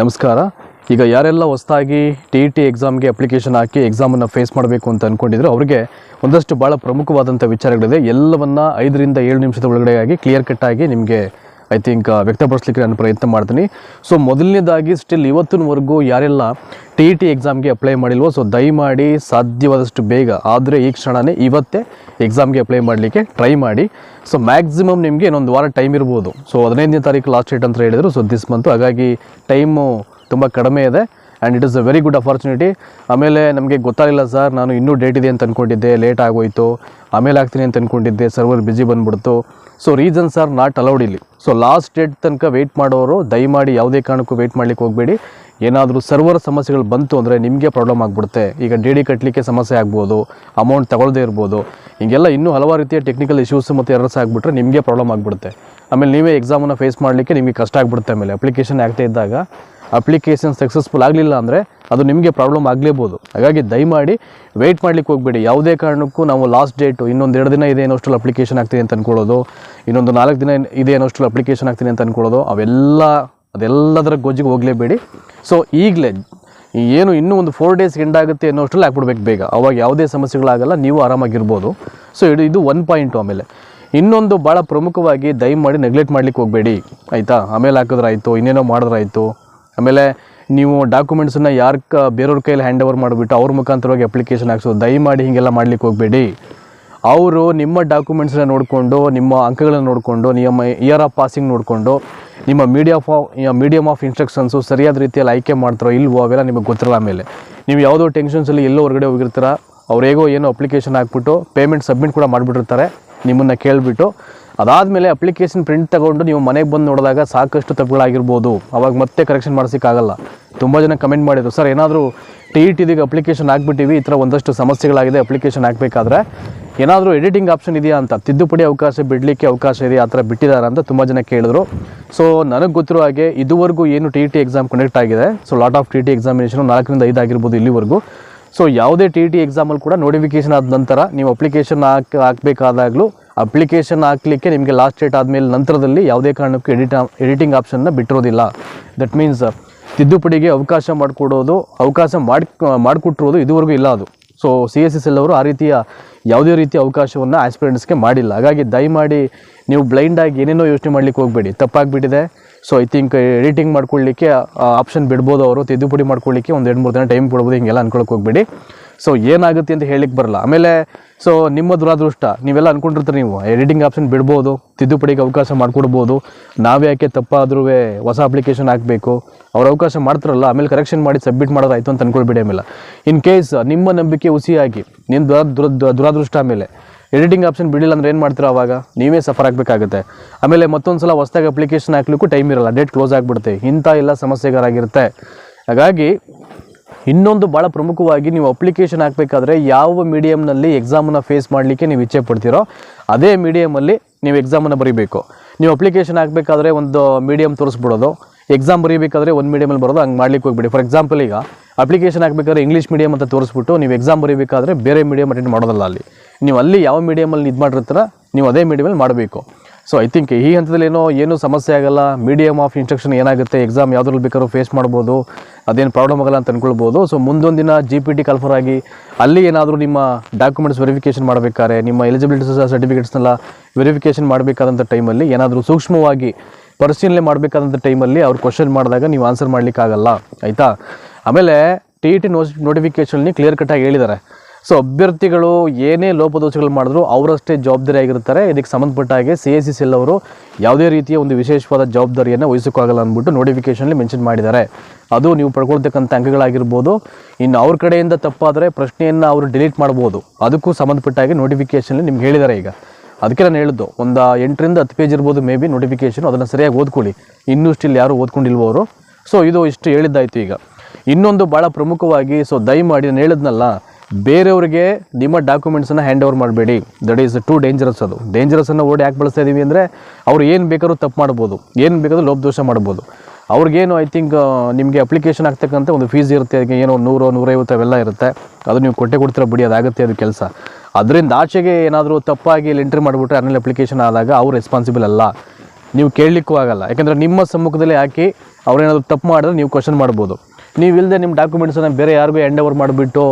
ನಮಸ್ಕಾರ. ಈಗ ಯಾರೆಲ್ಲ ಹೊಸದಾಗಿ ಟಿ ಇ ಟಿ ಎಕ್ಸಾಮ್ಗೆ ಅಪ್ಲಿಕೇಶನ್ ಹಾಕಿ ಎಕ್ಸಾಮನ್ನು ಫೇಸ್ ಮಾಡಬೇಕು ಅಂತ ಅಂದ್ಕೊಂಡಿದ್ರು ಅವರಿಗೆ ಒಂದಷ್ಟು ಭಾಳ ಪ್ರಮುಖವಾದಂಥ ವಿಚಾರಗಳಿದೆ. ಎಲ್ಲವನ್ನು ಐದರಿಂದ ಏಳು ನಿಮಿಷದ ಒಳಗಡೆಯಾಗಿ ಕ್ಲಿಯರ್ ಕಟ್ಟಾಗಿ ನಿಮಗೆ ಐ ಥಿಂಕ್ ವ್ಯಕ್ತಪಡಿಸ್ಲಿಕ್ಕೆ ನಾನು ಪ್ರಯತ್ನ ಮಾಡ್ತೀನಿ. ಸೊ ಮೊದಲನೇದಾಗಿ ಸ್ಟಿಲ್ ಇವತ್ತಿನವರೆಗೂ ಯಾರೆಲ್ಲ ಟಿ ಇ ಟಿ ಎಕ್ಸಾಮ್ಗೆ ಅಪ್ಲೈ ಮಾಡಿಲ್ವೋ ಸೊ ದಯಮಾಡಿ ಸಾಧ್ಯವಾದಷ್ಟು ಬೇಗ, ಆದರೆ ಈ ಕ್ಷಣವೇ ಇವತ್ತೇ ಎಕ್ಸಾಮ್ಗೆ ಅಪ್ಲೈ ಮಾಡಲಿಕ್ಕೆ ಟ್ರೈ ಮಾಡಿ. ಸೊ ಮ್ಯಾಕ್ಸಿಮಮ್ ನಿಮಗೆ ಇನ್ನೊಂದು ವಾರ ಟೈಮ್ ಇರ್ಬೋದು. ಸೊ ಹದಿನೈದನೇ ತಾರೀಕು ಲಾಸ್ಟ್ ಡೇಟ್ ಅಂತ ಹೇಳಿದರು. ಸೊ ದಿಸ್ ಮಂತು ಹಾಗಾಗಿ ಟೈಮು ತುಂಬ ಕಡಿಮೆ ಇದೆ and it is a very good opportunity ಆಮೇಲೆ ನಮಗೆ ಗೊತ್ತಾಗಿಲ್ಲ ಸರ್ ನಾನು ಇನ್ನೂ ಡೇಟ್ ಇದೆ ಅಂತ ಅಂದ್ಕೊಂಡಿದ್ದೆ ಲೇಟ್ ಆಗೋಯ್ತು, ಆಮೇಲೆ ಆಗ್ತೀನಿ ಅಂತ ಅಂದ್ಕೊಂಡಿದ್ದೆ ಸರ್ವರ್ ಬಿಜಿ ಬಂದ್ಬಿಡ್ತು. So reasons are not allowed ಇಲ್ಲಿ. ಸೊ ಲಾಸ್ಟ್ ಡೇಟ್ ತನಕ ವೆಯ್ಟ್ ಮಾಡೋರು, ದಯಮಾಡಿ ಯಾವುದೇ ಕಾರಣಕ್ಕೂ ವೆಯ್ಟ್ ಮಾಡ್ಲಿಕ್ಕೆ ಹೋಗಬೇಡಿ. ಏನಾದರೂ ಸರ್ವರ್ ಸಮಸ್ಯೆಗಳು ಬಂತು ಅಂದರೆ ನಿಮಗೆ ಪ್ರಾಬ್ಲಮ್ ಆಗಿಬಿಡುತ್ತೆ. ಈಗ ಡಿ ಡಿ ಕಟ್ಟಲಿಕ್ಕೆ ಸಮಸ್ಯೆ ಆಗ್ಬೋದು ಅಮೌಂಟ್ ತಗೊಳ್ಳದೇ ಇರ್ಬೋದು. ಹಿಂಗೆಲ್ಲ ಇನ್ನೂ ಹಲವಾರು ರೀತಿಯ ಟೆಕ್ನಿಕಲ್ ಇಶ್ಯೂಸ್ ಮತ್ತು ಎರರ್ಸ್ ಆಗಿಬಿಟ್ರೆ ನಿಮಗೆ ಪ್ರಾಬ್ಲಮ್ ಆಗಿಬಿಡುತ್ತೆ. ಆಮೇಲೆ ನೀವೇ ಎಕ್ಸಾಮನ್ನು ಫೇಸ್ ಮಾಡಲಿಕ್ಕೆ ನಿಮಗೆ ಕಷ್ಟ ಆಗಿಬಿಡುತ್ತೆ ಆಮೇಲೆ ಅಪ್ಲಿಕೇಶನ್ ಆಗ್ತಾ ಇದ್ದಾಗ. ಅಪ್ಲಿಕೇಶನ್ ಸಕ್ಸಸ್ಫುಲ್ ಆಗಲಿಲ್ಲ ಅಂದರೆ ಅದು ನಿಮಗೆ ಪ್ರಾಬ್ಲಮ್ ಆಗಲೇಬೋದು. ಹಾಗಾಗಿ ದಯಮಾಡಿ ವೆಯ್ಟ್ ಮಾಡ್ಲಿಕ್ಕೆ ಹೋಗಬೇಡಿ. ಯಾವುದೇ ಕಾರಣಕ್ಕೂ ನಾವು ಲಾಸ್ಟ್ ಡೇಟು ಇನ್ನೊಂದು ಎರಡು ದಿನ ಇದೆ ಅನ್ನೋಷ್ಟರಲ್ಲಿ ಅಪ್ಲಿಕೇಶನ್ ಆಗ್ತೀನಿ ಅಂತ ಅಂದ್ಕೊಳ್ಳೋದು ಇನ್ನೊಂದು ನಾಲ್ಕು ದಿನ ಇದೆ ಅನ್ನೋಷ್ಟರಲ್ಲಿ ಅಪ್ಲಿಕೇಶನ್ ಆಗ್ತೀನಿ ಅಂತ ಅಂದ್ಕೊಳ್ಳೋದು ಅವೆಲ್ಲ, ಅದೆಲ್ಲದರ ಗೊಜ್ಜಿಗೆ ಹೋಗಲೇಬೇಡಿ. ಸೊ ಈಗಲೇ ಏನು ಇನ್ನೂ ಒಂದು ಫೋರ್ ಡೇಸ್ ಎಂಡ್ ಆಗುತ್ತೆ ಅನ್ನೋಷ್ಟರಲ್ಲಿ ಹಾಕ್ಬಿಡ್ಬೇಕು ಬೇಗ. ಅವಾಗ ಯಾವುದೇ ಸಮಸ್ಯೆಗಳಾಗಲ್ಲ, ನೀವು ಆರಾಮಾಗಿರ್ಬೋದು. ಸೊ ಇದು ಇದು ಒನ್ ಪಾಯಿಂಟು ಆಮೇಲೆ. ಇನ್ನೊಂದು ಭಾಳ ಪ್ರಮುಖವಾಗಿ ದಯಮಾಡಿ ನೆಗ್ಲೆಕ್ಟ್ ಮಾಡ್ಲಿಕ್ಕೆ ಹೋಗಬೇಡಿ. ಆಯಿತಾ? ಆಮೇಲೆ ಹಾಕಿದ್ರಾಯ್ತು, ಇನ್ನೇನೋ ಮಾಡಿದ್ರಾಯ್ತು. ಆಮೇಲೆ ನೀವು ಡಾಕ್ಯುಮೆಂಟ್ಸನ್ನು ಯಾರ ಕ ಬೇರೆಯವ್ರ ಕೈಯಲ್ಲಿ ಹ್ಯಾಂಡ್ ಓವರ್ ಮಾಡಿಬಿಟ್ಟು ಅವ್ರ ಮುಖಾಂತರವಾಗಿ ಅಪ್ಲಿಕೇಶನ್ ಹಾಕ್ಸೋದು ದಯಮಾಡಿ ಹೀಗೆಲ್ಲ ಮಾಡ್ಲಿಕ್ಕೆ ಹೋಗಬೇಡಿ. ಅವರು ನಿಮ್ಮ ಡಾಕ್ಯುಮೆಂಟ್ಸನ್ನ ನೋಡಿಕೊಂಡು, ನಿಮ್ಮ ಅಂಕಗಳನ್ನು ನೋಡಿಕೊಂಡು ನಿಮ್ಮ ಇಯರ್ ಆಫ್ ಪಾಸಿಂಗ್ ನೋಡಿಕೊಂಡು, ನಿಮ್ಮ ಮೀಡಿಯಾ ಫಾ ಮೀಡಿಯಮ್ ಆಫ್ ಇನ್ಸ್ಟ್ರಕ್ಷನ್ಸು ಸರಿಯಾದ ರೀತಿಯಲ್ಲಿ ಆಯ್ಕೆ ಮಾಡ್ತಾರೋ ಇಲ್ವೋ ಅವೆಲ್ಲ ನಿಮಗೆ ಗೊತ್ತಿರಲ್ಲ ಆಮೇಲೆ. ನೀವು ಯಾವುದೋ ಟೆನ್ಷನ್ಸಲ್ಲಿ ಎಲ್ಲೋ ಹೊರಗಡೆ ಹೋಗಿರ್ತೀರ, ಅವ್ರು ಹೇಗೋ ಏನೋ ಅಪ್ಲಿಕೇಶನ್ ಹಾಕ್ಬಿಟ್ಟು ಪೇಮೆಂಟ್ ಸಬ್ಮಿಟ್ ಕೂಡ ಮಾಡಿಬಿಟ್ಟಿರ್ತಾರೆ, ನಿಮ್ಮನ್ನು ಕೇಳಿಬಿಟ್ಟು ಅದಾದಮೇಲೆ ಅಪ್ಲಿಕೇಶನ್ ಪ್ರಿಂಟ್ ತಗೊಂಡು ನೀವು ಮನೆಗೆ ಬಂದು ನೋಡಿದಾಗ ಸಾಕಷ್ಟು ತಪ್ಪುಗಳಾಗಿರ್ಬೋದು. ಅವಾಗ ಮತ್ತೆ ಕರೆಕ್ಷನ್ ಮಾಡಿಸೋಕ್ಕಾಗಲ್ಲ. ತುಂಬ ಜನ ಕಮೆಂಟ್ ಮಾಡಿದರು, ಸರ್, ಏನಾದರೂ ಟಿ ಇ ಟಿದಿಗೆ ಅಪ್ಲಿಕೇಶನ್ ಹಾಕ್ಬಿಟ್ಟಿವಿ, ಈ ಥರ ಒಂದಷ್ಟು ಸಮಸ್ಯೆಗಳಾಗಿದೆ ಅಪ್ಲಿಕೇಶನ್ ಹಾಕಬೇಕಾದ್ರೆ ಏನಾದರೂ ಎಡಿಟಿಂಗ್ ಆಪ್ಷನ್ ಇದೆಯಾ ಅಂತ? ತಿದ್ದುಪಡಿ ಅವಕಾಶ, ಬಿಡಲಿಕ್ಕೆ ಅವಕಾಶ ಇದೆಯಾ ಆ ಥರ ಬಿಟ್ಟಿದ್ದಾರೆ ಅಂತ ತುಂಬ ಜನ ಕೇಳಿದ್ರು. ಸೊ ನನಗೆ ಗೊತ್ತಿರೋ ಹಾಗೆ ಇದುವರೆಗೂ ಏನು T E T exam conduct ಆಗಿದೆ. So lot of T T examination ನಾಲ್ಕರಿಂದ ಐದು ಆಗಿರ್ಬೋದು ಇಲ್ಲಿವರೆಗೂ. ಸೊ ಯಾವುದೇ ಟಿ ಇ ಟಿ ಎಕ್ಸಾಮಲ್ಲಿ ಕೂಡ ನೋಟಿಫಿಕೇಶನ್ ಆದ ನಂತರ ನೀವು ಅಪ್ಲಿಕೇಶನ್ ಹಾಕಿ, ಹಾಕಬೇಕಾದಾಗಲೂ ಅಪ್ಲಿಕೇಶನ್ ಹಾಕಲಿಕ್ಕೆ ನಿಮಗೆ ಲಾಸ್ಟ್ ಡೇಟ್ ಆದಮೇಲೆ ನಂತರದಲ್ಲಿ ಯಾವುದೇ ಕಾರಣಕ್ಕೂ ಎಡಿಟ್ ಎಡಿಟಿಂಗ್ ಆಪ್ಷನ್ನ ಬಿಟ್ಟಿರೋದಿಲ್ಲ. ದಟ್ ಮೀನ್ಸ್ ತಿದ್ದುಪಡಿಗೆ ಅವಕಾಶ ಮಾಡಿಕೊಡೋದು, ಅವಕಾಶ ಮಾಡಿ ಮಾಡಿಕೊಟ್ಟಿರೋದು ಇದುವರೆಗೂ ಇಲ್ಲ ಅದು. ಸೊ ಸಿ ಎಸ್ ಎಸ್ ಅವರು ಆ ರೀತಿಯ ಯಾವುದೇ ರೀತಿಯ ಅವಕಾಶವನ್ನು ಆಸ್ಪಿರೆಂಟ್ಸ್ಗೆ ಮಾಡಿಲ್ಲ. ಹಾಗಾಗಿ ದಯಮಾಡಿ ನೀವು ಬ್ಲೈಂಡಾಗಿ ಏನೇನೋ ಯೋಚನೆ ಮಾಡಲಿಕ್ಕೆ ಹೋಗಬೇಡಿ. ತಪ್ಪಾಗಿಬಿಟ್ಟಿದೆ. ಸೊ ಐ ಥಿಂಕ್ ಎಡಿಟಿಂಗ್ ಮಾಡ್ಕೊಳ್ಳಿಕ್ಕೆ ಆಪ್ಷನ್ ಬಿಡ್ಬೋದು ಅವರು. ತಿದ್ದುಪಡಿ ಮಾಡ್ಕೊಳ್ಳಿಕ್ಕೆ ಒಂದು ಎರಡು ಮೂರು ದಿನ ಟೈಮ್ ಕೊಡ್ಬೋದು. ಹಿಂಗೆಲ್ಲ ಅನ್ಕೊಳಕ್ಕೆ ಹೋಗಬೇಡಿ. ಸೊ ಏನಾಗುತ್ತೆ ಅಂತ ಹೇಳಿಕ್ಕೆ ಬರಲ್ಲ. ಆಮೇಲೆ ಸೊ ನಿಮ್ಮ ದುರಾದೃಷ್ಟ, ನೀವೆಲ್ಲ ಅನ್ಕೊಂಡಿರ್ತೀರಿ ನೀವು. ಎಡಿಟಿಂಗ್ ಆಪ್ಷನ್ ಬಿಡ್ಬೋದು, ತಿದ್ದುಪಡಿಗೆ ಅವಕಾಶ ಮಾಡಿಕೊಡ್ಬೋದು. ನಾವೇ ಯಾಕೆ ತಪ್ಪಾದ್ರೂ ಹೊಸ ಅಪ್ಲಿಕೇಶನ್ ಹಾಕಬೇಕು? ಅವ್ರು ಅವಕಾಶ ಮಾಡ್ತಾರಲ್ಲ, ಆಮೇಲೆ ಕರೆಕ್ಷನ್ ಮಾಡಿ ಸಬ್ಮಿಟ್ ಮಾಡೋದಾಯಿತು ಅಂತ ಅನ್ಕೊಳ್ಬೇಡಿ ಆಮೇಲೆ. ಇನ್ ಕೇಸ್ ನಿಮ್ಮ ನಂಬಿಕೆ ಹುಸಿಯಾಗಿ, ನಿಮ್ಮ ದುರ ದುರ ದುರಾದೃಷ್ಟ ಆಮೇಲೆ ಎಡಿಟಿಂಗ್ ಆಪ್ಷನ್ ಬಿಡಿಲ್ಲ ಅಂದ್ರೆ ಏನು ಮಾಡ್ತೀರಾ ಅವಾಗ? ನೀವೇ ಸಫರ್ ಆಗಬೇಕಾಗುತ್ತೆ. ಆಮೇಲೆ ಮತ್ತೊಂದು ಸಲ ಹೊಸದಾಗಿ ಅಪ್ಲಿಕೇಶನ್ ಹಾಕ್ಲಿಕ್ಕೂ ಟೈಮ್ ಇರಲ್ಲ. ಡೇಟ್ ಕ್ಲೋಸ್ ಆಗಿಬಿಡುತ್ತೆ. ಇಂಥ ಎಲ್ಲ ಸಮಸ್ಯೆಗಳಾಗಿರುತ್ತೆ. ಹಾಗಾಗಿ ಇನ್ನೊಂದು ಭಾಳ ಪ್ರಮುಖವಾಗಿ ನೀವು ಅಪ್ಲಿಕೇಶನ್ ಹಾಕಬೇಕಾದ್ರೆ ಯಾವ ಮೀಡಿಯಮ್ನಲ್ಲಿ ಎಕ್ಸಾಮನ್ನು ಫೇಸ್ ಮಾಡಲಿಕ್ಕೆ ನೀವು ಇಚ್ಛೆ ಪಡ್ತೀರೋ ಅದೇ ಮೀಡಿಯಮಲ್ಲಿ ನೀವು ಎಕ್ಸಾಮನ್ನು ಬರೀಬೇಕು. ನೀವು ಅಪ್ಲಿಕೇಶನ್ ಹಾಕಬೇಕಾದ್ರೆ ಒಂದು ಮೀಡಿಯಮ್ ತೋರಿಸ್ಬಿಡೋದು ಎಕ್ಸಾಮ್ ಬರೀಬೇಕಾದ್ರೆ ಒಂದು ಮೀಡಿಯಮಲ್ಲಿ ಬರೋದು, ಹಂಗೆ ಮಾಡ್ಲಿಕ್ಕೆ ಹೋಗ್ಬಿಡಿ. ಫಾರ್ ಎಕ್ಸಾಂಪಲ್ ಈಗ ಅಪ್ಲಿಕೇಶನ್ ಹಾಕಬೇಕಾದ್ರೆ ಇಂಗ್ಲೀಷ್ ಮೀಡಿಯಮ್ ಅಂತ ತೋರಿಸ್ಬಿಟ್ಟು ನೀವು ಎಕ್ಸಾಮ್ ಬರೀಬೇಕಾದ್ರೆ ಬೇರೆ ಮೀಡಿಯಮ್ ಅಟೆಂಡ್ ಮಾಡೋದಲ್ಲ ಅಲ್ಲಿ. ನೀವು ಅಲ್ಲಿ ಯಾವ ಮೀಡಿಯಮಲ್ಲಿ ಇದು ಮಾಡಿರ್ತೀರ, ನೀವು ಅದೇ ಮೀಡಿಯಮಲ್ಲಿ ಮಾಡಬೇಕು. ಸೊ ಐ ಥಿಂಕ್ ಈ ಹಂತದಲ್ಲಿ ಏನೋ ಏನೂ ಸಮಸ್ಯೆ ಆಗಲ್ಲ. ಮೀಡಿಯಮ್ ಆಫ್ ಇನ್ಸ್ಟ್ರಕ್ಷನ್ ಏನಾಗುತ್ತೆ? ಎಕ್ಸಾಮ್ ಯಾವುದ್ರಲ್ಲಿ ಬೇಕಾದ್ರೂ ಫೇಸ್ ಮಾಡ್ಬೋದು. ಅದೇನು ಪ್ರಾಬ್ಲಮ್ ಆಗಲ್ಲ ಅಂತ ಅಂದ್ಕೊಳ್ಬೋದು ಸೊ ಮುಂದೊಂದು ದಿನ ಜಿ ಪಿ ಟಿ ಕಲ್ಫರ್ ಆಗಿ ಅಲ್ಲಿ ಏನಾದರೂ ನಿಮ್ಮ ಡಾಕ್ಯುಮೆಂಟ್ಸ್ ವೆರಿಫಿಕೇಷನ್ ಮಾಡಬೇಕಾದ್ರೆ, ನಿಮ್ಮ ಎಲಿಜಿಬಿಲಿಟಿ ಸರ್ಟಿಫಿಕೇಟ್ಸ್ನೆಲ್ಲ ವೆರಿಫಿಕೇಷನ್ ಮಾಡಬೇಕಾದಂಥ ಟೈಮಲ್ಲಿ ಏನಾದರೂ ಸೂಕ್ಷ್ಮವಾಗಿ ಪರಿಶೀಲನೆ ಮಾಡಬೇಕಾದಂಥ ಟೈಮಲ್ಲಿ ಅವ್ರು ಕ್ವಶನ್ ಮಾಡಿದಾಗ ನೀವು ಆನ್ಸರ್ ಮಾಡಲಿಕ್ಕಾಗಲ್ಲ. ಆಯಿತಾ? ಆಮೇಲೆ ಟಿ ಇ ಟಿ ನೋಸ್ ನೋಟಿಫಿಕೇಷನ್ಲಿ ಕ್ಲಿಯರ್ ಕಟ್ಟಾಗಿ ಹೇಳಿದ್ದಾರೆ. ಸೊ ಅಭ್ಯರ್ಥಿಗಳು ಏನೇ ಲೋಪದೋಷಗಳು ಮಾಡಿದ್ರು ಅವರಷ್ಟೇ ಜವಾಬ್ದಾರಿ ಆಗಿರ್ತಾರೆ ಇದಕ್ಕೆ ಸಂಬಂಧಪಟ್ಟ ಹಾಗೆ ಸಿ ಎಸ್ ಸಿ ಎಲ್ ಅವರು ಯಾವುದೇ ರೀತಿಯ ಒಂದು ವಿಶೇಷವಾದ ಜವಾಬ್ದಾರಿಯನ್ನು ವಹಿಸೋಕ್ಕಾಗಲ್ಲ ಅಂದ್ಬಿಟ್ಟು ನೋಟಿಫಿಕೇಷನಲ್ಲಿ ಮೆನ್ಷನ್ ಮಾಡಿದ್ದಾರೆ. ಅದು ನೀವು ಪಡ್ಕೊಳ್ತಕ್ಕಂಥ ಅಂಕಗಳಾಗಿರ್ಬೋದು, ಇನ್ನು ಅವ್ರ ಕಡೆಯಿಂದ ತಪ್ಪಾದರೆ ಪ್ರಶ್ನೆಯನ್ನು ಅವರು ಡಿಲೀಟ್ ಮಾಡ್ಬೋದು. ಅದಕ್ಕೂ ಸಂಬಂಧಪಟ್ಟ ಹಾಗೆ ನೋಟಿಫಿಕೇಷನಲ್ಲಿ ನಿಮ್ಗೆ ಹೇಳಿದ್ದಾರೆ ಈಗ. ಅದಕ್ಕೆ ನಾನು ಹೇಳಿದ್ದು ಒಂದು ಎಂಟರಿಂದ ಹತ್ತು ಪೇಜ್ ಇರ್ಬೋದು ಮೇ ಬಿ ನೋಟಿಫಿಕೇಷನ್ ಅದನ್ನು ಸರಿಯಾಗಿ ಓದ್ಕೊಳ್ಳಿ. ಇನ್ನೂ ಸ್ಟಿಲ್ ಯಾರು ಓದ್ಕೊಂಡಿಲ್ವೋ ಅವರು. ಸೊ ಇದು ಇಷ್ಟು ಹೇಳಿದ್ದಾಯಿತು ಈಗ. ಇನ್ನೊಂದು ಭಾಳ ಪ್ರಮುಖವಾಗಿ ಸೊ ದಯಮಾಡಿ ನಾನು ಹೇಳಿದ್ನಲ್ಲ ಬೇರೆಯವ್ರಿಗೆ ನಿಮ್ಮ ಡಾಕ್ಯುಮೆಂಟ್ಸನ್ನು ಹ್ಯಾಂಡ್ ಓವರ್ ಮಾಡಬೇಡಿ. ದಟ್ ಈಸ್ ಟು ಡೇಂಜರಸ್ ಅದು. ಡೇಂಜರಸನ್ನು ಓಡಿ ಯಾಕೆ ಬಳಸ್ತಾ ಇದ್ದೀವಿ ಅಂದರೆ, ಅವ್ರು ಏನು ಬೇಕಾದ್ರೂ ತಪ್ಪು ಮಾಡ್ಬೋದು. ಏನು ಬೇಕಾದ್ರೂ ಲೋಪದೋಷ ಮಾಡ್ಬೋದು. ಅವ್ರಿಗೇನು ಐ ಥಿಂಕ್ ನಿಮಗೆ ಅಪ್ಲಿಕೇಶನ್ ಆಗ್ತಕ್ಕಂಥ ಒಂದು ಫೀಸ್ ಇರುತ್ತೆ. ಅದಕ್ಕೆ ಏನೋ ನೂರು, ನೂರೈವತ್ತು ಅವೆಲ್ಲ ಇರುತ್ತೆ. ಅದು ನೀವು ಕೊಟ್ಟೆ ಕೊಡ್ತೀರ ಬಿಡಿ, ಅದಾಗುತ್ತೆ ಅದು ಕೆಲಸ. ಅದರಿಂದ ಆಚೆಗೆ ಏನಾದರೂ ತಪ್ಪಾಗಿ ಇಲ್ಲಿ ಎಂಟ್ರಿ ಮಾಡಿಬಿಟ್ರೆ ಆನ್ಲೈನ್ ಅಪ್ಲಿಕೇಶನ್ ಆದಾಗ ಅವ್ರು ರೆಸ್ಪಾನ್ಸಿಬಲ್ ಅಲ್ಲ. ನೀವು ಕೇಳಲಿಕ್ಕೂ ಆಗಲ್ಲ. ಯಾಕಂದರೆ ನಿಮ್ಮ ಸಮ್ಮುಖದಲ್ಲಿ ಹಾಕಿ ಅವ್ರೇನಾದ್ರು ತಪ್ಪು ಮಾಡಿದ್ರೆ ನೀವು ಕ್ವಶನ್ ಮಾಡ್ಬೋದು. ನೀವು ಇಲ್ಲದೆ ನಿಮ್ಮ ಡಾಕ್ಯುಮೆಂಟ್ಸನ್ನು ಬೇರೆ ಯಾರಿಗೂ ಹ್ಯಾಂಡ್ ಓವರ್ ಮಾಡಿಬಿಟ್ಟು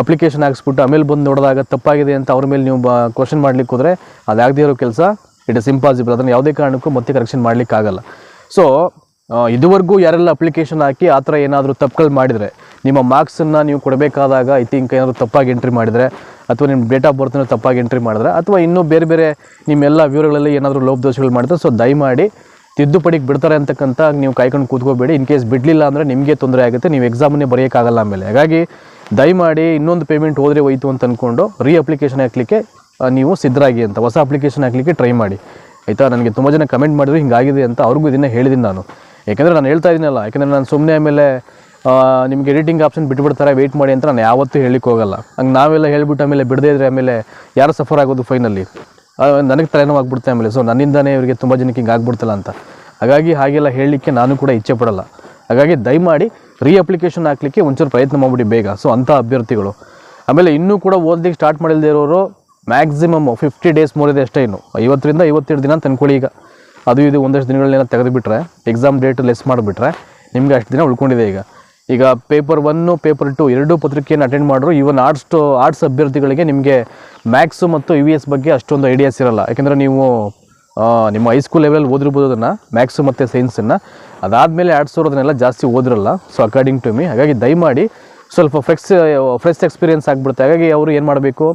ಅಪ್ಲಿಕೇಶನ್ ಹಾಕ್ಸ್ಬಿಟ್ಟು ಆಮೇಲೆ ಬಂದು ನೋಡಿದಾಗ ತಪ್ಪಾಗಿದೆ ಅಂತ ಅವ್ರ ಮೇಲೆ ನೀವು ಕ್ವಶನ್ ಮಾಡ್ಲಿಕ್ಕೆ ಹೋದರೆ ಇರೋ ಕೆಲಸ. ಇಟ್ ಇಸ್ ಇಂಪಾಸಿಬಲ್ ಅದನ್ನು ಯಾವುದೇ ಕಾರಣಕ್ಕೂ ಮತ್ತೆ ಕರೆಕ್ಷನ್ ಮಾಡಲಿಕ್ಕಾಗಲ್ಲ ಸೊ ಇದುವರೆಗೂ ಯಾರೆಲ್ಲ ಅಪ್ಲಿಕೇಶನ್ ಹಾಕಿ ಆ ಥರ ಏನಾದರೂ ತಪ್ಪುಗಳು ಮಾಡಿದರೆ, ನಿಮ್ಮ ಮಾರ್ಕ್ಸನ್ನು ನೀವು ಕೊಡಬೇಕಾದಾಗ ಐ ಥಿಂಕ್ ಏನಾದರೂ ತಪ್ಪಾಗಿ ಎಂಟ್ರಿ ಮಾಡಿದರೆ, ಅಥವಾ ನಿಮ್ಮ ಡೇಟ್ ಆಫ್ ಬರ್ತ್ನ ತಪ್ಪಾಗಿ ಎಂಟ್ರಿ ಮಾಡಿದ್ರೆ, ಅಥವಾ ಇನ್ನೂ ಬೇರೆ ಬೇರೆ ನಿಮ್ಮೆಲ್ಲ ವಿವರಗಳಲ್ಲಿ ಏನಾದರೂ ಲೋಪದೋಷಗಳು ಮಾಡಿದ್ರೆ ಸೊ ದಯಮಾಡಿ ತಿದ್ದುಪಡಿಗೆ ಬಿಡ್ತಾರೆ ಅಂತಕ್ಕಂಥ ನೀವು ಕಾಯ್ಕೊಂಡು ಕೂತ್ಕೋಬೇಡಿ. ಇನ್ ಕೇಸ್ ಬಿಡಲಿಲ್ಲ ಅಂದರೆ ನಿಮಗೆ ತೊಂದರೆ ಆಗುತ್ತೆ. ನೀವು ಎಕ್ಸಾಮನ್ನೇ ಬರೆಯೋಕ್ಕಾಗಲ್ಲ ಆಮೇಲೆ. ಹಾಗಾಗಿ ದಯಮಾಡಿ ಇನ್ನೊಂದು ಪೇಮೆಂಟ್ ಹೋದರೆ ಹೋಯಿತು ಅಂತ ಅಂದ್ಕೊಂಡು ರೀ ಅಪ್ಲಿಕೇಶನ್ ಹಾಕಲಿಕ್ಕೆ ನೀವು ಸಿದ್ಧರಾಗಿ ಅಂತ, ಹೊಸ ಅಪ್ಲಿಕೇಶನ್ ಹಾಕಲಿಕ್ಕೆ ಟ್ರೈ ಮಾಡಿ. ಆಯಿತಾ? ನನಗೆ ತುಂಬ ಜನ ಕಮೆಂಟ್ ಮಾಡಿದ್ರು, ಹಿಂಗಾಗಿದೆ ಅಂತ ಅವ್ರಿಗೂ ಇದನ್ನು ಹೇಳಿದ್ದೀನಿ ನಾನು. ಯಾಕೆಂದರೆ ನಾನು ಹೇಳ್ತಾ ಇದ್ದೀನಲ್ಲ, ಯಾಕೆಂದರೆ ನಾನು ಸುಮ್ಮನೆ ಆಮೇಲೆ ನಿಮಗೆ ಎಡಿಟಿಂಗ್ ಆಪ್ಷನ್ ಬಿಟ್ಬಿಡ್ತಾರೆ ವೆಯ್ಟ್ ಮಾಡಿ ಅಂತ ನಾನು ಯಾವತ್ತೂ ಹೇಳಲಿಕ್ಕೆ ಹೋಗಲ್ಲ. ಹಂಗೆ ನಾವೆಲ್ಲ ಹೇಳ್ಬಿಟ್ಟು ಆಮೇಲೆ ಬಿಡದೇ ಇದ್ರೆ ಆಮೇಲೆ ಯಾರು ಸಫರ್ ಆಗೋದು ಫೈನಲ್ಲಿ ನನಗೆ ತಲೆನೋವಾಗ್ಬಿಡುತ್ತೆ ಆಮೇಲೆ. ಸೊ ನನ್ನಿಂದನೇ ಇವರಿಗೆ ತುಂಬ ಜನಕ್ಕೆ ಹಿಂಗೆ ಆಗ್ಬಿಡ್ತಲ್ಲ ಅಂತ. ಹಾಗಾಗಿ ಹಾಗೆಲ್ಲ ಹೇಳಲಿಕ್ಕೆ ನಾನು ಕೂಡ ಇಚ್ಛೆ ಪಡಲ್ಲ. ಹಾಗಾಗಿ ದಯಮಾಡಿ ರೀ ಅಪ್ಲಿಕೇಶನ್ ಹಾಕಲಿಕ್ಕೆ ಒಂಚೂರು ಪ್ರಯತ್ನ ಮಾಡಿಬಿಡಿ ಬೇಗ. ಸೊ ಅಂಥ ಅಭ್ಯರ್ಥಿಗಳು. ಆಮೇಲೆ ಇನ್ನೂ ಕೂಡ ಓದಲಿಕ್ಕೆ ಸ್ಟಾರ್ಟ್ ಮಾಡಿಲ್ಲದೆ ಇರೋರು ಮ್ಯಾಕ್ಸಿಮಮ್ ಫಿಫ್ಟಿ ಡೇಸ್ ಮೂರಿದೆ ಅಷ್ಟೇ ಇನ್ನು. ಐವತ್ತರಿಂದ ಐವತ್ತೆರಡು ದಿನ ತಂದ್ಕೊಳ್ಳಿ ಈಗ. ಅದು ಇದು ಒಂದಷ್ಟು ದಿನಗಳನ್ನೆಲ್ಲ ತೆಗೆದುಬಿಟ್ರೆ ಎಕ್ಸಾಮ್ ಡೇಟ್ ಲೆಸ್ ಮಾಡಿಬಿಟ್ರೆ ನಿಮಗೆ ಅಷ್ಟು ದಿನ ಉಳ್ಕೊಂಡಿದೆ ಈಗ. ಈಗ ಪೇಪರ್ ಒನ್ನು ಪೇಪರ್ ಟು ಎರಡೂ ಪತ್ರಿಕೆಯನ್ನು ಅಟೆಂಡ್ ಮಾಡಿದ್ರು. ಈವನ್ ಆರ್ಟ್ಸ್ ಟು ಆರ್ಟ್ಸ್ ಅಭ್ಯರ್ಥಿಗಳಿಗೆ ನಿಮಗೆ ಮ್ಯಾಥ್ಸು ಮತ್ತು ಯು ಎಸ್ ಬಗ್ಗೆ ಅಷ್ಟೊಂದು ಐಡಿಯಾಸ್ ಇರಲ್ಲ. ಯಾಕೆಂದರೆ ನೀವು ನಿಮ್ಮ ಹೈಸ್ಕೂಲ್ ಲೆವೆಲ್ ಓದಿರ್ಬೋದು ಅದನ್ನು ಮ್ಯಾಥ್ಸು ಮತ್ತು ಸೈನ್ಸನ್ನು ಅದಾದಮೇಲೆ ಆರ್ಟ್ಸ್ ಸಾವಿರದನ್ನೆಲ್ಲ ಜಾಸ್ತಿ ಓದಿರಲ್ಲ. ಸೊ ಅಕಾರ್ಡಿಂಗ್ ಟು ಮಿ ಹಾಗಾಗಿ ದಯಮಾಡಿ ಸ್ವಲ್ಪ ಫ್ರೆಶ್ ಫ್ರೆಶ್ ಎಕ್ಸ್ಪೀರಿಯನ್ಸ್ ಆಗಿಬಿಡುತ್ತೆ. ಹಾಗಾಗಿ ಅವರು ಏನು ಮಾಡಬೇಕು?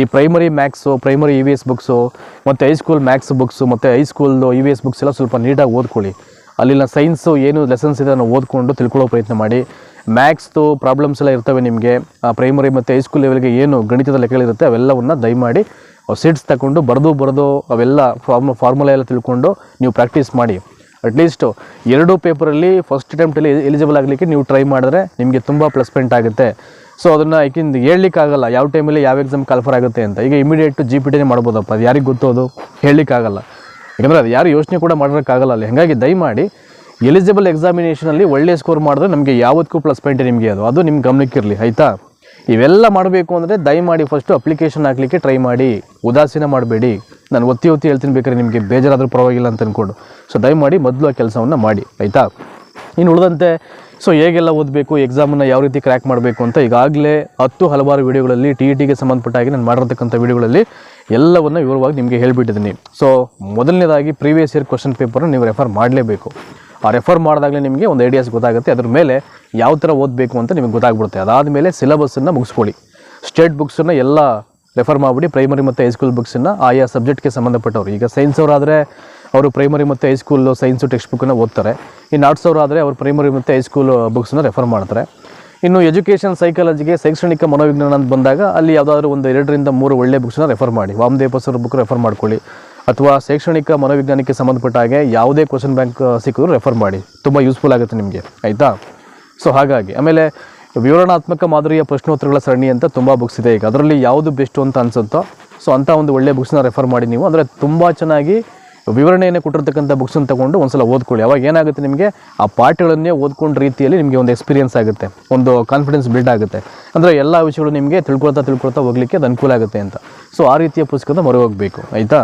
ಈ primary maths primary E V S books ಮತ್ತು ಹೈಸ್ಕೂಲ್ ಮ್ಯಾಕ್ಸ್ ಬುಕ್ಸು ಮತ್ತು ಹೈಸ್ಕೂಲ್ದು ಇ ವಿ ಎಸ್ ಬುಕ್ಸ್ ಎಲ್ಲ ಸ್ವಲ್ಪ ನೀಟಾಗಿ ಓದ್ಕೊಳ್ಳಿ. ಅಲ್ಲಿನ ಸೈನ್ಸು ಏನು ಲೆಸನ್ಸ್ ಇದೆ ಅದನ್ನು ಓದ್ಕೊಂಡು ತಿಳ್ಕೊಳ್ಳೋ ಪ್ರಯತ್ನ ಮಾಡಿ. ಮ್ಯಾಥ್ಸ್ದು ಪ್ರಾಬ್ಲಮ್ಸ್ ಎಲ್ಲ ಇರ್ತವೆ ನಿಮಗೆ. ಪ್ರೈಮರಿ ಮತ್ತು ಹೈಸ್ಕೂಲ್ ಲೆವೆಲ್ಗೆ ಏನು ಗಣಿತದ ಲೆಕ್ಕಗಳಿರುತ್ತೆ ಅವೆಲ್ಲವನ್ನು ದಯಮಾಡಿ ಸೀಟ್ಸ್ ತಗೊಂಡು ಬರೆದು ಬರೆದು ಅವೆಲ್ಲ ಫಾರ್ಮ್ ಫಾರ್ಮುಲಾ ಎಲ್ಲ ತಿಳ್ಕೊಂಡು ನೀವು ಪ್ರಾಕ್ಟೀಸ್ ಮಾಡಿ. ಅಟ್ಲೀಸ್ಟು ಎರಡೂ ಪೇಪರಲ್ಲಿ ಫಸ್ಟ್ ಅಟೆಂಪ್ಟಲ್ಲಿ ಎಲಿಜಿಬಲ್ ಆಗಲಿಕ್ಕೆ ನೀವು ಟ್ರೈ ಮಾಡಿದ್ರೆ ನಿಮಗೆ ತುಂಬ ಪ್ಲಸ್ ಪಾಯಿಂಟ್ ಆಗುತ್ತೆ. ಸೊ ಅದನ್ನು ಯಾಕಿಂದ ಹೇಳಲಿಕ್ಕಾಗಲ್ಲ ಯಾವ ಟೈಮಲ್ಲಿ ಯಾವ ಎಕ್ಸಾಮ್ ಕಾಲ್ಫರ್ ಆಗುತ್ತೆ ಅಂತ. ಈಗ ಇಮಿಡಿಯೇಟ್ ಜಿ ಪಿ ಟಿನೇ ಮಾಡ್ಬೋದಪ್ಪ. ಅದು ಯಾರಿಗೆ ಗೊತ್ತೋದು ಹೇಳಲಿಕ್ಕಾಗಲ್ಲ ಯಾಕಂದರೆ ಅದು ಯಾರು ಯೋಚನೆ ಕೂಡ ಮಾಡೋಕ್ಕಾಗಲ್ಲ ಅಲ್ಲಿ. ಹಾಗಾಗಿ ದಯಮಾಡಿ ಎಲಿಜಿಬಲ್ ಎಕ್ಸಾಮಿನೇಷನಲ್ಲಿ ಒಳ್ಳೆ ಸ್ಕೋರ್ ಮಾಡಿದ್ರೆ ನಮಗೆ ಯಾವತ್ತೂ ಪ್ಲಸ್ ಪಾಯಿಂಟ್ ನಿಮಗೆ ಅದು. ಅದು ನಿಮ್ಮ ಗಮನಕ್ಕಿರಲಿ, ಆಯಿತಾ? ಇವೆಲ್ಲ ಮಾಡಬೇಕು ಅಂದರೆ ದಯಮಾಡಿ ಫಸ್ಟು ಅಪ್ಲಿಕೇಶನ್ ಹಾಕಲಿಕ್ಕೆ ಟ್ರೈ ಮಾಡಿ. ಉದಾಸೀನ ಮಾಡಬೇಡಿ. ನಾನು ಒತ್ತಿ ಒತ್ತಿ ಹೇಳ್ತೀನಿ ಬೇಕಾದ್ರೆ ನಿಮಗೆ ಬೇಜಾರಾದರೂ ಪರವಾಗಿಲ್ಲ ಅಂತ ಅಂದ್ಕೊಂಡು ಸೊ ದಯಮಾಡಿ ಮೊದಲು ಆ ಕೆಲಸವನ್ನು ಮಾಡಿ, ಆಯಿತಾ? ಇನ್ನು ಉಳಿದಂತೆ ಸೊ ಹೇಗೆಲ್ಲ ಓದಬೇಕು ಎಕ್ಸಾಮನ್ನು ಯಾವ ರೀತಿ ಕ್ರ್ಯಾಕ್ ಮಾಡಬೇಕು ಅಂತ ಈಗಾಗಲೇ ಹತ್ತು ಹಲವಾರು ವೀಡಿಯೋಗಳಲ್ಲಿ ಟಿ ಇ ಟಿಗೆ ಸಂಬಂಧಪಟ್ಟ ಹಾಗೆ ನಾನು ಮಾಡಿರ್ತಕ್ಕಂಥ ವೀಡಿಯೋಗಳಲ್ಲಿ ಎಲ್ಲವನ್ನು ವಿವರವಾಗಿ ನಿಮಗೆ ಹೇಳಿಬಿಟ್ಟಿದ್ದೀನಿ. ಸೊ ಮೊದಲನೇದಾಗಿ ಪ್ರೀವಿಯಸ್ ಇಯರ್ ಕ್ವಶನ್ ಪೇಪರನ್ನು ನೀವು ರೆಫರ್ ಮಾಡಲೇಬೇಕು. ರೆಫರ್ ಮಾಡಿದಾಗಲೇ ನಿಮಗೆ ಒಂದು ಐಡಿಯಾಸ್ ಗೊತ್ತಾಗುತ್ತೆ. ಅದ್ರ ಮೇಲೆ ಯಾವ ಥರ ಓದಬೇಕು ಅಂತ ನಿಮಗೆ ಗೊತ್ತಾಗ್ಬಿಡುತ್ತೆ. ಅದಾದ ಮೇಲೆ ಸಿಲೆಬಸ್ಸನ್ನು ಮುಗಿಸ್ಕೊಳ್ಳಿ. ಸ್ಟೇಟ್ ಬುಕ್ಸನ್ನು ಎಲ್ಲ ರೆಫರ್ ಮಾಡಿಬಿಡಿ. ಪ್ರೈಮರಿ ಮತ್ತು ಹೈಸ್ಕೂಲ್ ಬುಕ್ಸನ್ನು ಆಯಾ ಸಬ್ಜೆಕ್ಟ್ಗೆ ಸಂಬಂಧಪಟ್ಟವರು. ಈಗ ಸೈನ್ಸ್ ಅವರಾದರೆ ಅವರು ಪ್ರೈಮರಿ ಮತ್ತು ಹೈಸ್ಕೂಲು ಸೈನ್ಸು ಟೆಕ್ಸ್ಟ್ ಬುಕ್ಕನ್ನು ಓದ್ತಾರೆ. ಇನ್ನು ಆರ್ಟ್ಸ್ ಅವರಾದರೆ ಅವರು ಪ್ರೈಮರಿ ಮತ್ತು ಹೈಸ್ಕೂಲ್ ಬುಕ್ಸನ್ನು ರೆಫರ್ ಮಾಡ್ತಾರೆ. ಇನ್ನು ಎಜುಕೇಷನ್ ಸೈಕಾಲಜಿಗೆ ಶೈಕ್ಷಣಿಕ ಮನೋವಿಜ್ಞಾನ ಅಂತ ಬಂದಾಗ ಅಲ್ಲಿ ಯಾವುದಾದ್ರೂ ಒಂದು ಎರಡರಿಂದ ಮೂರು ಒಳ್ಳೆ ಬುಕ್ಸನ್ನು ರೆಫರ್ ಮಾಡಿ. ವಾಮದೇವ್ ಸರ್ ಬುಕ್ ರೆಫರ್ ಮಾಡ್ಕೊಳ್ಳಿ. ಅಥವಾ ಶೈಕ್ಷಣಿಕ ಮನೋವಿಜ್ಞಾನಕ್ಕೆ ಸಂಬಂಧಪಟ್ಟ ಹಾಗೆ ಯಾವುದೇ ಕ್ವಶನ್ ಬ್ಯಾಂಕ್ ಸಿಕ್ಕಿದ್ರು ರೆಫರ್ ಮಾಡಿ. ತುಂಬ ಯೂಸ್ಫುಲ್ ಆಗುತ್ತೆ ನಿಮಗೆ. ಆಯಿತಾ? ಸೊ ಹಾಗಾಗಿ, ಆಮೇಲೆ ವಿವರಣಾತ್ಮಕ ಮಾದರಿಯ ಪ್ರಶ್ನೋತ್ತರಗಳ ಸರಣಿ ಅಂತ ತುಂಬ ಬುಕ್ಸ್ ಇದೆ. ಈಗ ಅದರಲ್ಲಿ ಯಾವುದು ಬೆಸ್ಟು ಅಂತ ಅನ್ಸುತ್ತೋ ಸೊ ಅಂಥ ಒಂದು ಒಳ್ಳೆ ಬುಕ್ಸ್ನ ರೆಫರ್ ಮಾಡಿ ನೀವು. ಅಂದರೆ ತುಂಬ ಚೆನ್ನಾಗಿ ವಿವರಣೆಯನ್ನು ಕೊಟ್ಟಿರ್ತಕ್ಕಂಥ ಬುಕ್ಸನ್ನು ತಗೊಂಡು ಒಂದ್ಸಲ ಓದ್ಕೊಳ್ಳಿ. ಅವಾಗ ಏನಾಗುತ್ತೆ ನಿಮಗೆ? ಆ ಪಾಠಗಳನ್ನೇ ಓದ್ಕೊಂಡ ರೀತಿಯಲ್ಲಿ ನಿಮಗೆ ಒಂದು ಎಕ್ಸ್ಪೀರಿಯನ್ಸ್ ಆಗುತ್ತೆ. ಒಂದು ಕಾನ್ಫಿಡೆನ್ಸ್ ಬಿಲ್ಡ್ ಆಗುತ್ತೆ. ಅಂದರೆ ಎಲ್ಲ ವಿಷಯಗಳು ನಿಮಗೆ ತಿಳ್ಕೊಳ್ತಾ ತಿಳ್ಕೊಳ್ತಾ ಹೋಗ್ಲಿಕ್ಕೆ ಅದು ಅನುಕೂಲ ಆಗುತ್ತೆ ಅಂತ. ಸೊ ಆ ರೀತಿಯ ಪುಸ್ತಕದ ಮೊರೆ ಹೋಗಬೇಕು. ಆಯಿತಾ?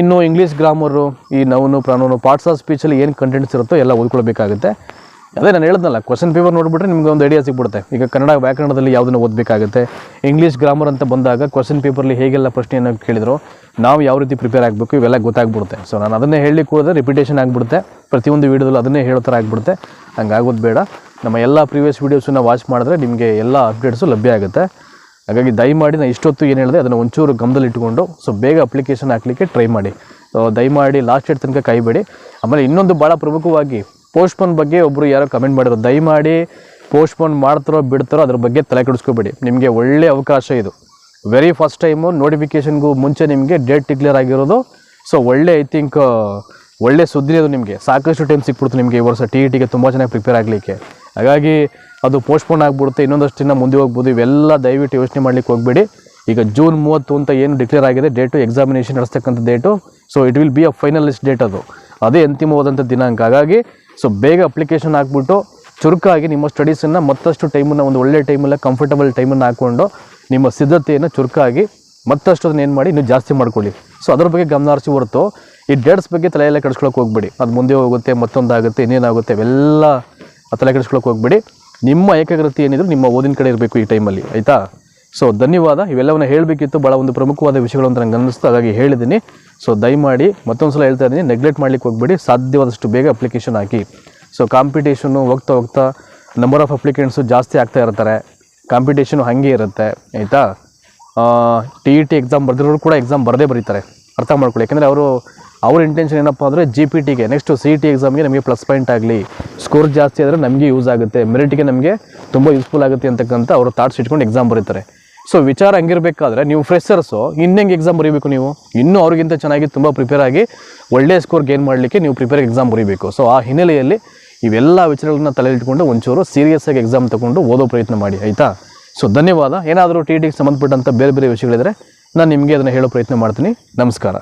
ಇನ್ನು ಇಂಗ್ಲೀಷ್ ಗ್ರಾಮರು ಈ ನೌನು ಪ್ರಾಣವನ್ನು ಪಾರ್ಟ್ಸ್ ಆಫ್ ಸ್ಪೀಚಲ್ಲಿ ಏನು ಕಂಟೆಂಟ್ಸ್ ಇರುತ್ತೋ ಎಲ್ಲ ಓದ್ಕೊಳ್ಬೇಕಾಗುತ್ತೆ. ಅದೇ ನಾನು ಹೇಳಿದ್ನಲ್ಲ ಕ್ವಶನ್ ಪೇಪರ್ ನೋಡಿಬಿಟ್ರೆ ನಿಮಗೆ ಒಂದು ಐಡಿಯಾ ಸಿಗ್ಬಿಡುತ್ತೆ. ಈಗ ಕನ್ನಡ ವ್ಯಾಕರಣದಲ್ಲಿ ಯಾವುದನ್ನು ಓದಬೇಕಾಗುತ್ತೆ ಇಂಗ್ಲೀಷ್ ಗ್ರಾಮರ್ ಅಂತ ಬಂದಾಗ ಕ್ವಶನ್ ಪೇಪರ್ಲಿ ಹೇಗೆಲ್ಲ ಪ್ರಶ್ನೆಯನ್ನು ಕೇಳಿದ್ರು, ನಾವು ಯಾವ ರೀತಿ ಪ್ರಿಪೇರ್ ಆಗಬೇಕು, ಇವೆಲ್ಲ ಗೊತ್ತಾಗ್ಬಿಡುತ್ತೆ. ಸೊ ನಾನು ಅದನ್ನೇ ಹೇಳಿ ಕೂಡ ರಿಪಿಟೇಷನ್ ಆಗಿಬಿಡುತ್ತೆ. ಪ್ರತಿಯೊಂದು ವೀಡಿಯೋದಲ್ಲಿ ಅದನ್ನೇ ಹೇಳೋ ಥರ ಆಗಿಬಿಡುತ್ತೆ. ಹಂಗಾಗೋದು ಬೇಡ. ನಮ್ಮ ಎಲ್ಲ ಪ್ರೀವಿಯಸ್ ವೀಡಿಯೋಸನ್ನ ವಾಚ್ ಮಾಡಿದ್ರೆ ನಿಮಗೆ ಎಲ್ಲ ಅಪ್ಡೇಟ್ಸು ಲಭ್ಯ ಆಗುತ್ತೆ. ಹಾಗಾಗಿ ದಯಮಾಡಿ ನಾನು ಇಷ್ಟೊತ್ತು ಏನು ಹೇಳಿದೆ, ಅದನ್ನು ಒಂಚೂರು ಗಮನದಲ್ಲಿಟ್ಟುಕೊಂಡು ಸೊ ಬೇಗ ಅಪ್ಲಿಕೇಶನ್ ಹಾಕಲಿಕ್ಕೆ ಟ್ರೈ ಮಾಡಿ. ದಯಮಾಡಿ ಲಾಸ್ಟ್ ಡೇಟ್ ತನಕ ಕಾಯಬೇಡಿ. ಆಮೇಲೆ ಇನ್ನೊಂದು ಭಾಳ ಪ್ರಮುಖವಾಗಿ ಪೋಸ್ಟ್ಪೋನ್ ಬಗ್ಗೆ ಒಬ್ಬರು ಯಾರೋ ಕಮೆಂಟ್ ಮಾಡಿದ್ರು. ದಯಮಾಡಿ ಪೋಸ್ಟ್ಪೋನ್ ಮಾಡ್ತಾರೋ ಬಿಡ್ತಾರೋ ಅದ್ರ ಬಗ್ಗೆ ತಲೆ ಕೆಡಿಸ್ಕೋಬೇಡಿ. ನಿಮಗೆ ಒಳ್ಳೆ ಅವಕಾಶ ಇದು. ವೆರಿ ಫಸ್ಟ್ ಟೈಮು ನೋಟಿಫಿಕೇಷನ್ಗೂ ಮುಂಚೆ ನಿಮಗೆ ಡೇಟ್ ಡಿಕ್ಲೇರ್ ಆಗಿರೋದು. ಸೊ ಒಳ್ಳೆ ಐ ಥಿಂಕ್ ಒಳ್ಳೆ ಸುದ್ದಿ ಅದು ನಿಮಗೆ. ಸಾಕಷ್ಟು ಟೈಮ್ ಸಿಕ್ಬಿಡ್ತು ನಿಮಗೆ ಈ ವರ್ಷ ಟಿ ಇ ಟಿಗೆ ತುಂಬ ಚೆನ್ನಾಗಿ ಪ್ರಿಪೇರ್ ಆಗಲಿಕ್ಕೆ. ಹಾಗಾಗಿ ಅದು ಪೋಸ್ಟ್ಪೋನ್ ಆಗಿಬಿಡುತ್ತೆ, ಇನ್ನೊಂದಷ್ಟು ದಿನ ಮುಂದೆ ಹೋಗ್ಬೋದು, ಇವೆಲ್ಲ ದಯವಿಟ್ಟು ಯೋಚನೆ ಮಾಡ್ಲಿಕ್ಕೆ ಹೋಗಬೇಡಿ. ಈಗ ಜೂನ್ ಮೂವತ್ತು ಅಂತ ಏನು ಡಿಕ್ಲೇರ್ ಆಗಿದೆ date examination ನಡೆಸ್ತಕ್ಕಂಥ date so it will be a finalised date ಅದು. ಅದೇ ಅಂತಿಮವಾದಂಥ ದಿನಾಂಕ. ಹಾಗಾಗಿ ಸೊ ಬೇಗ ಅಪ್ಲಿಕೇಶನ್ ಹಾಕ್ಬಿಟ್ಟು ಚುರುಕಾಗಿ ನಿಮ್ಮ ಸ್ಟಡೀಸನ್ನು ಮತ್ತಷ್ಟು ಟೈಮನ್ನು ಒಂದು ಒಳ್ಳೆ ಟೈಮಲ್ಲ ಕಂಫರ್ಟಬಲ್ ಟೈಮನ್ನು ಹಾಕ್ಕೊಂಡು ನಿಮ್ಮ ಸಿದ್ಧತೆಯನ್ನು ಚುರುಕಾಗಿ ಮತ್ತಷ್ಟು ಅದನ್ನ ಏನು ಮಾಡಿ, ಇನ್ನೂ ಜಾಸ್ತಿ ಮಾಡ್ಕೊಳ್ಳಿ. ಸೊ ಅದ್ರ ಬಗ್ಗೆ ಗಮನ ಹರಿಸಿ ಹೊರತು, ಈ ಡೇಟ್ಸ್ ಬಗ್ಗೆ ತಲೆಯೆಲ್ಲ ಕೆಡಿಸ್ಕೊಳಕ್ಕೆ ಹೋಗ್ಬೇಡಿ. ಅದು ಮುಂದೆ ಹೋಗುತ್ತೆ, ಮತ್ತೊಂದಾಗುತ್ತೆ, ಇನ್ನೇನಾಗುತ್ತೆ ಅವೆಲ್ಲ ತಲೆ ಕೆಡಿಸ್ಕೊಳಕ್ಕೆ ಹೋಗ್ಬೇಡಿ. ನಿಮ್ಮ ಏಕಾಗ್ರತೆ ಏನಿದ್ರು ನಿಮ್ಮ ಓದಿನ ಕಡೆ ಇರಬೇಕು ಈ ಟೈಮಲ್ಲಿ ಆಯಿತಾ? ಸೊ ಧನ್ಯವಾದ. ಇವೆಲ್ಲವನ್ನ ಹೇಳಬೇಕಿತ್ತು. ಭಾಳ ಒಂದು ಪ್ರಮುಖವಾದ ವಿಷಯಗಳು ಅಂತ ನಂಗೆ ಅನ್ನಿಸ್ತು. ಹಾಗಾಗಿ ಹೇಳಿದ್ದೀನಿ ಸೊ ದಯಮಾಡಿ ಮತ್ತೊಂದು ಸಲ ಹೇಳ್ತಾ ಇದ್ದೀನಿ. ನೆಗ್ಲೆಕ್ಟ್ ಮಾಡ್ಲಿಕ್ಕೆ ಹೋಗ್ಬೇಡಿ. ಸಾಧ್ಯವಾದಷ್ಟು ಬೇಗ ಅಪ್ಲಿಕೇಶನ್ ಹಾಕಿ. ಸೊ ಕಾಂಪಿಟೇಷನು ಹೋಗ್ತಾ ಹೋಗ್ತಾ ನಂಬರ್ ಆಫ್ ಅಪ್ಲಿಕೆಂಟ್ಸು ಜಾಸ್ತಿ ಆಗ್ತಾ ಇರ್ತಾರೆ. ಕಾಂಪಿಟೇಷನು ಹಾಗೆ ಇರುತ್ತೆ, ಆಯಿತಾ? ಟಿ ಇ ಟಿ ಎಕ್ಸಾಮ್ ಬರೆದಿರೋರು ಕೂಡ ಎಕ್ಸಾಮ್ ಬರದೇ ಬರೀತಾರೆ. ಅರ್ಥ ಮಾಡ್ಕೊಳ್ಳಿ. ಯಾಕೆಂದರೆ ಅವರು ಅವ್ರ ಇಂಟೆನ್ಷನ್ ಏನಪ್ಪ ಅಂದರೆ ಜಿ ಪಿ ಟಿಗೆ ನೆಕ್ಸ್ಟು ಸಿ ಟಿ ಎಕ್ಸಾಮ್ಗೆ ನಮಗೆ ಪ್ಲಸ್ ಪಾಯಿಂಟ್ ಆಗಲಿ. ಸ್ಕೋರ್ ಜಾಸ್ತಿ ಆದರೆ ನಮಗೆ ಯೂಸ್ ಆಗುತ್ತೆ. ಮೆರಿಟ್ಗೆ ನಮಗೆ ತುಂಬ ಯೂಸ್ಫುಲ್ ಆಗುತ್ತೆ ಅಂತಕ್ಕಂಥ ಅವರು ಥಾಟ್ಸ್ ಇಟ್ಕೊಂಡು ಎಕ್ಸಾಮ್ ಬರೀತಾರೆ. ಸೊ ವಿಚಾರ ಹಂಗಿರಬೇಕಾದ್ರೆ ನೀವು ಫ್ರೆಶರ್ಸು ಇನ್ನೆಂಗೆ ಎಕ್ಸಾಮ್ ಬರೀಬೇಕು ನೀವು? ಇನ್ನೂ ಅವ್ರಿಗಿಂತ ಚೆನ್ನಾಗಿ ತುಂಬ ಪ್ರಿಪೇರ್ ಆಗಿ ಒಳ್ಳೆಯ ಸ್ಕೋರ್ ಗೇನ್ ಮಾಡಲಿಕ್ಕೆ ನೀವು ಪ್ರಿಪೇರ್ ಎಕ್ಸಾಮ್ ಬರೀಬೇಕು. ಸೊ ಆ ಹಿನ್ನೆಲೆಯಲ್ಲಿ ಇವೆಲ್ಲ ವಿಚಾರಗಳನ್ನ ತಲೆಯಿಟ್ಕೊಂಡು ಒಂಚೂರು ಸೀರಿಯಸ್ ಆಗಿ ಎಕ್ಸಾಮ್ ತಗೊಂಡು ಓದೋ ಪ್ರಯತ್ನ ಮಾಡಿ, ಆಯಿತಾ? ಸೊ ಧನ್ಯವಾದ. ಏನಾದರೂ ಟಿ ಟಿಗೆ ಸಂಬಂಧಪಟ್ಟಂಥ ಬೇರೆ ಬೇರೆ ವಿಷಯಗಳಿದ್ರೆ ನಾನು ನಿಮಗೆ ಅದನ್ನು ಹೇಳೋ ಪ್ರಯತ್ನ ಮಾಡ್ತೀನಿ. ನಮಸ್ಕಾರ.